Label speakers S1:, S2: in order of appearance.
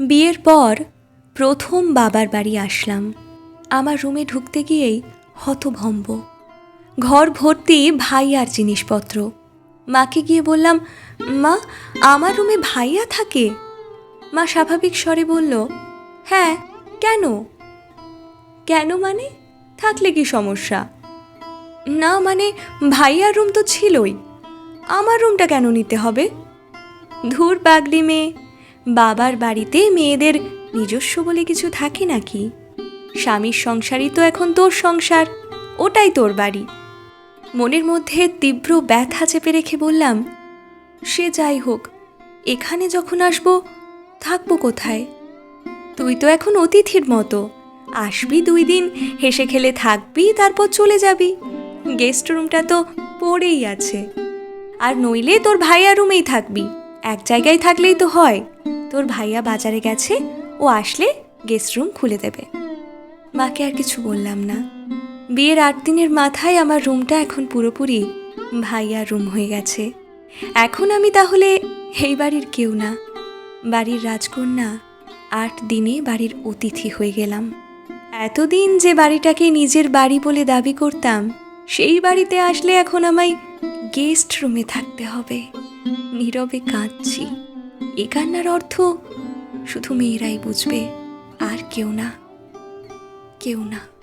S1: বিয়ের পর প্রথম বাবার বাড়ি আসলাম। আমার রুমে ঢুকতে গিয়েই হতভম্ব। ঘর ভর্তি ভাই আর জিনিসপত্র। মাকে গিয়ে বললাম, মা, আমার রুমে ভাইয়া থাকে? মা স্বাভাবিক স্বরে বলল হ্যাঁ কেন? কেন মানে? থাকলে কি সমস্যা? না মানে ভাইয়ার রুম তো ছিলই। আমার রুমটা কেন নিতে হবে? ধুর পাগলি মেয়ে বাবার বাড়িতে মেয়েদের নিজস্ব বলে কিছু থাকে নাকি? স্বামীর সংসারই তো এখন তোর সংসার, ওটাই তোর বাড়ি। মনের মধ্যে তীব্র ব্যথা চেপে রেখে বললাম, সে যাই হোক, এখানে যখন আসব, থাকব কোথায়? তুই তো এখন অতিথির মতো, আসবি দুই দিন, হেসে খেলে থাকবি, তারপর চলে যাবি। গেস্ট রুমটা তো পড়েই আছে। আর নইলে তোর ভাইয়া রুমেই থাকবি, এক জায়গায় থাকলেই তো হয়। তোর ভাইয়া বাজারে গেছে, ও আসলে গেস্ট রুম খুলে দেবে। মাকে আর কিছু বললাম না। বিয়ের আট দিনের মাথায় আমার রুমটা এখন পুরোপুরি ভাইয়ার রুম হয়ে গেছে। এখন আমি তাহলে এই বাড়ির কেউ না। বাড়ির রাজকন্যা আট দিনে বাড়ির অতিথি হয়ে গেলাম। এতদিন যে বাড়িটাকে নিজের বাড়ি বলে দাবি করতাম, সেই বাড়িতে আসলে এখন আমায় গেস্ট রুমে থাকতে হবে। নীরবে কাঁদছি। এ কান্নার অর্থ? শুধু মেয়েরাই বুঝবে আর কেউ না কেউ না।